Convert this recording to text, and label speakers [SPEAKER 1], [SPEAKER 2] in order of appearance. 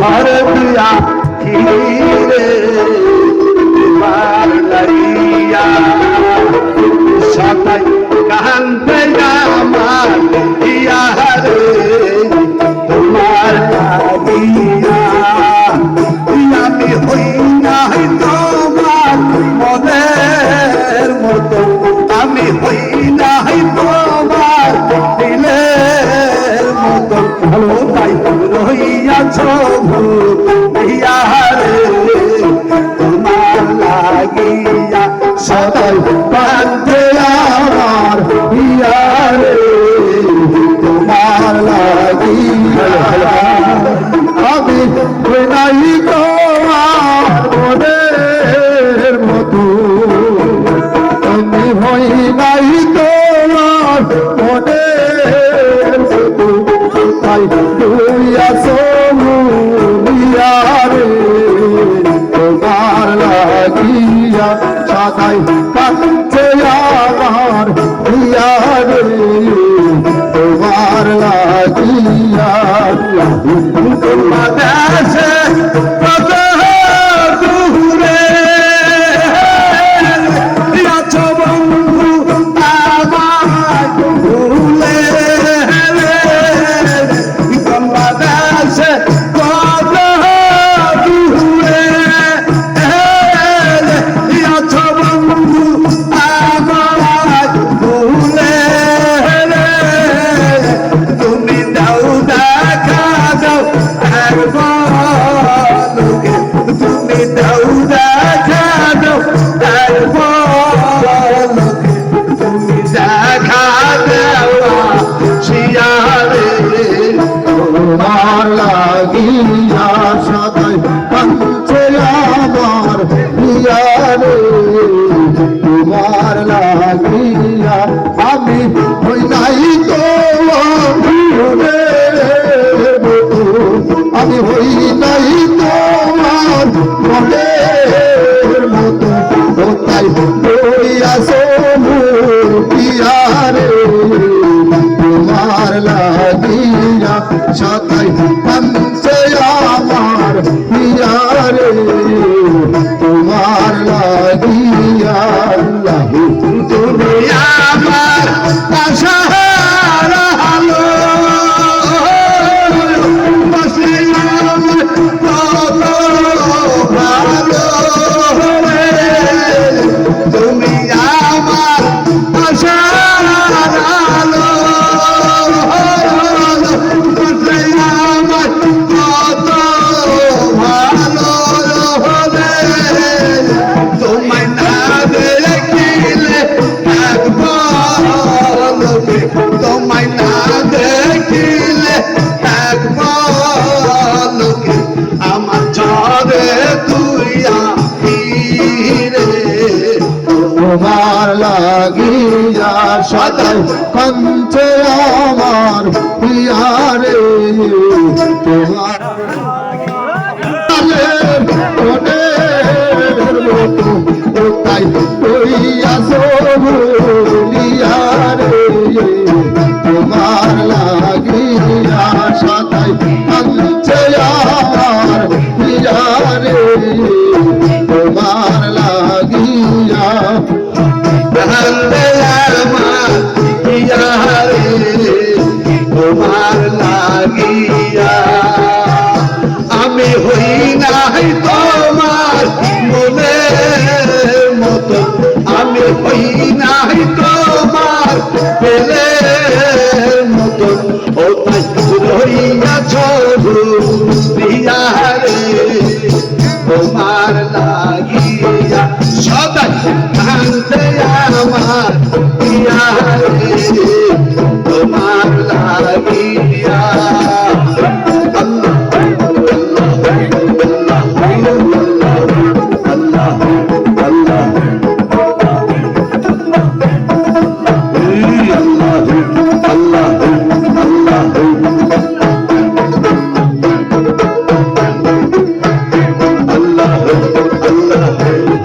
[SPEAKER 1] ঘরে দিয়া ঘিরে পালাইয়া সবাই কান্দে আমার ইয়া তোমার হয় কান্দে আমার তোমার লাগি আমি নাই তোমার মতো তুমি হই নাই তোমার মনের Maria, লাগিয়া সদাই কাঞ্চে আমার প্রিয়া রে তোমার লাগিয়া আমি হই নাই তো আমি হই নাই তোমার সাতাই সদাই কঞ্চে আমার প্রিয়ারে তোমার নাই তোমার মনে মতো। আমি হই না Deus.